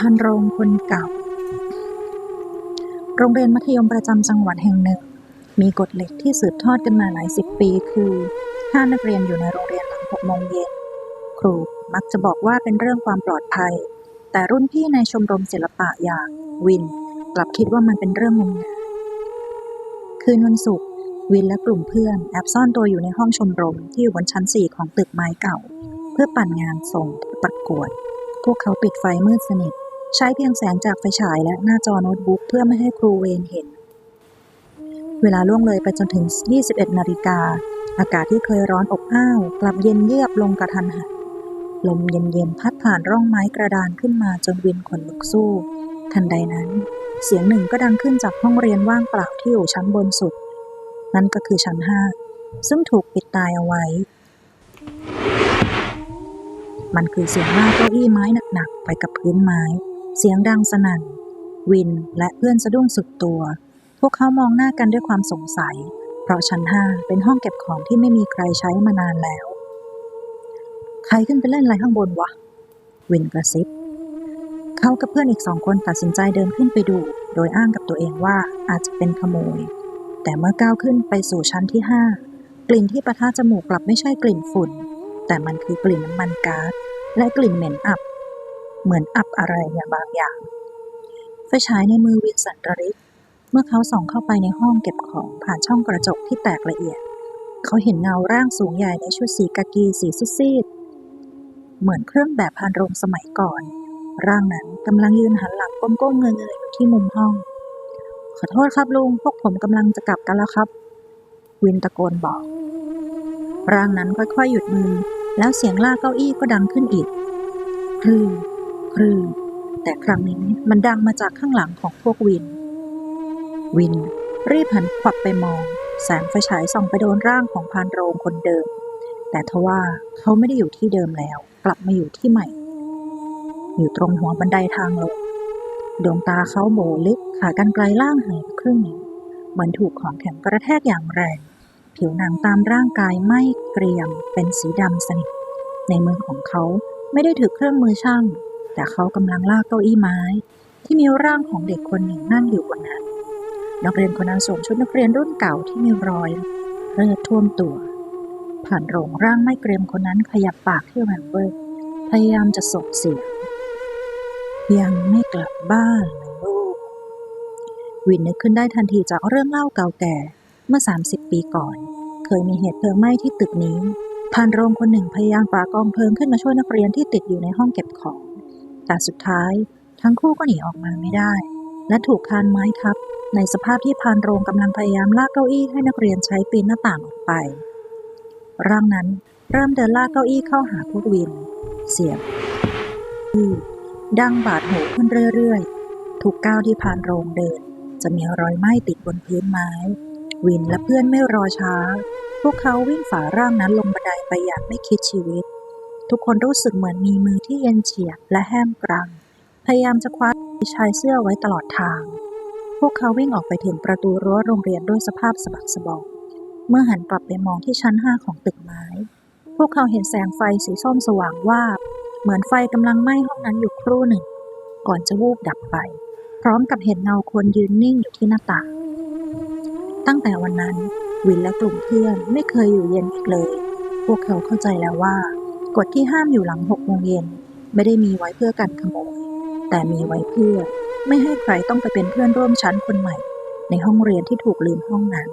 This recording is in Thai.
พานโรงคนเก่า โรงเรียนมัธยมประจำจังหวัดแห่งหนึ่ง มีกฎเหล็กที่สืบทอดกันมาหลายสิบปี คือห้ามนักเรียนอยู่ในโรงเรียนหลังหกโมงเย็น ครูมักจะบอกว่าเป็นเรื่องความปลอดภัย แต่รุ่นพี่ในชมรมศิลปะอย่างวิน กลับคิดว่ามันเป็นเรื่องงมงายคืนวันศุกร์วินและกลุ่มเพื่อนแอบซ่อนตัวอยู่ในห้องชมรมที่อยู่บนชั้นสี่ของตึกไม้เก่า เพื่อปั่นงานส่งประกวด พวกเขาปิดไฟมืดสนิท ใช้เพียงแสงจากไฟฉายและหน้าจอโน้ตบุ๊กเพื่อไม่ให้ครูเวรเห็น เวลาล่วงเลยไปจนถึง 21 นาฬิกา อากาศที่เคยร้อนอบอ้าว กลับเย็นเยือกลงกระทันหัน ลมเย็นๆพัดผ่านร่องไม้กระดานขึ้นมาจนวินขนลุกสู้ ทันใดนั้น เสียงหนึ่งก็ดังขึ้นจากห้องเรียนว่างเปล่าที่อยู่ชั้นบนสุด นั่นก็คือชั้นห้าซึ่งถูกปิดตายเอาไว้ มันคือเสียงลากเก้าอี้ไม้หนักๆไปกับพื้นไม้ เสียงดังสนั่น วินและเพื่อนสะดุ้งสุดตัว พวกเขามองหน้ากันด้วยความสงสัย เพราะชั้นห้าเป็นห้องเก็บของที่ไม่มีใครใช้มานานแล้ว ใครขึ้นไปเล่นอะไรข้างบนวะ วินกระซิบ เขากับเพื่อนอีกสองคนตัดสินใจเดินขึ้นไปดู โดยอ้างกับตัวเองว่าอาจจะเป็นขโมย แต่เมื่อก้าวขึ้นไปสู่ชั้นที่ห้ากลิ่นที่ประทะจมูกกลับไม่ใช่กลิ่นฝุ่น แต่มันคือกลิ่นน้ำมันก๊าซและกลิ่นเหม็นอับ เหมือนอับอะไรอย่างบางอย่าง ไฟฉายในมือวินสันระริกเมื่อเขาส่องเข้าไปในห้องเก็บของผ่านช่องกระจกที่แตกละเอียด เขาเห็นเงาร่างสูงใหญ่ในชุดสีกากีสีซีดเหมือนเครื่องแบบพานโรงสมัยก่อน ร่างนั้นกำลังยืนหันหลังก้มๆเงยๆอยู่ที่มุมห้อง ขอโทษครับลุงพวกผมกำลังจะกลับกันแล้วครับ วินตะโกนบอก ร่างนั้นค่อยๆหยุดมือแล้วเสียงลากเก้าอี้ก็ดังขึ้นอีกคลื่น คลื่นแต่ครั้งนี้มันดังมาจากข้างหลังของพวกวิน วิน รีบหันขวับไปมอง แสงไฟฉายส่องไปโดนร่างของพานโรงคนเดิม แต่ทว่าเขาไม่ได้อยู่ที่เดิมแล้ว กลับมาอยู่ที่ใหม่ อยู่ตรงหัวบันไดทางลงดวงตาเขาโบลึกขากรรไกลล่างหายไปครึ่งหนึ่งเหมือนถูกของแข็งกระแทกอย่างแรง ผิวหนังตามร่างกายไหม้เกรียมเป็นสีดำสนิท ในมือของเขาไม่ได้ถือเครื่องมือช่าง แต่เขากำลังลากเก้าอี้ไม้ ที่มีร่างของเด็กคนหนึ่งนั่งอยู่บนนั้น นักเรียนคนนั้นสวมชุดนักเรียนรุ่นเก่าที่มีรอยเลือดท่วมตัว ผ่านโรงร่างไม่เกรียมคนนั้นขยับปากที่แหว่งเบิกพยายามจะส่งเสียงยังไม่กลับบ้านเลยลูก วินนึกขึ้นได้ทันทีจากเรื่องเล่าเก่าแก่เมื่อ 30 ปีก่อน เคยมีเหตุเพลิงไหม้ที่ตึกนี้พานโรงคนหนึ่งพยายามฝากองเพลิงขึ้นมาช่วยนักเรียนที่ติดอยู่ในห้องเก็บของ แต่สุดท้ายทั้งคู่ก็หนีออกมาไม่ได้ และถูกคานไม้ทับ ในสภาพที่พานโรงกำลังพยายามลากเก้าอี้ให้นักเรียนใช้ปีนหน้าต่างออกไป ร่างนั้นเริ่มเดินลากเก้าอี้เข้าหาพวกวิน เสียงดังบาดหูขึ้นเรื่อยๆ ทุกก้าวที่พานโรงเดิน จะมีรอยไหม้ติดบนพื้นไม้ วินและเพื่อนไม่รอช้า พวกเขาวิ่งฝ่าร่างนั้นลงบันไดไปอย่างไม่คิดชีวิต ทุกคนรู้สึกเหมือนมีมือที่เย็นเฉียบและแห้งกรัง พยายามจะคว้าชายเสื้อไว้ตลอดทาง พวกเขาวิ่งออกไปถึงประตูรั้วโรงเรียนด้วยสภาพสะบักสะบอมเมื่อหันกลับไปมองที่ชั้นห้าของตึกไม้ พวกเขาเห็นแสงไฟสีส้มสว่างวาบ เหมือนไฟกำลังไหม้ห้องนั้นอยู่ครู่หนึ่ง ก่อนจะวูบดับไป พร้อมกับเห็นเงาคนยืนนิ่งอยู่ที่หน้าต่าง ตั้งแต่วันนั้นวินและกลุ่มเพื่อนไม่เคยอยู่เย็นอีกเลย พวกเขาเข้าใจแล้วว่า กฎที่ห้ามอยู่หลังหกโมงเย็นไม่ได้มีไว้เพื่อกันขโมย แต่มีไว้เพื่อ ไม่ให้ใครต้องไปเป็นเพื่อนร่วมชั้นคนใหม่ ในห้องเรียนที่ถูกลืมห้องนั้น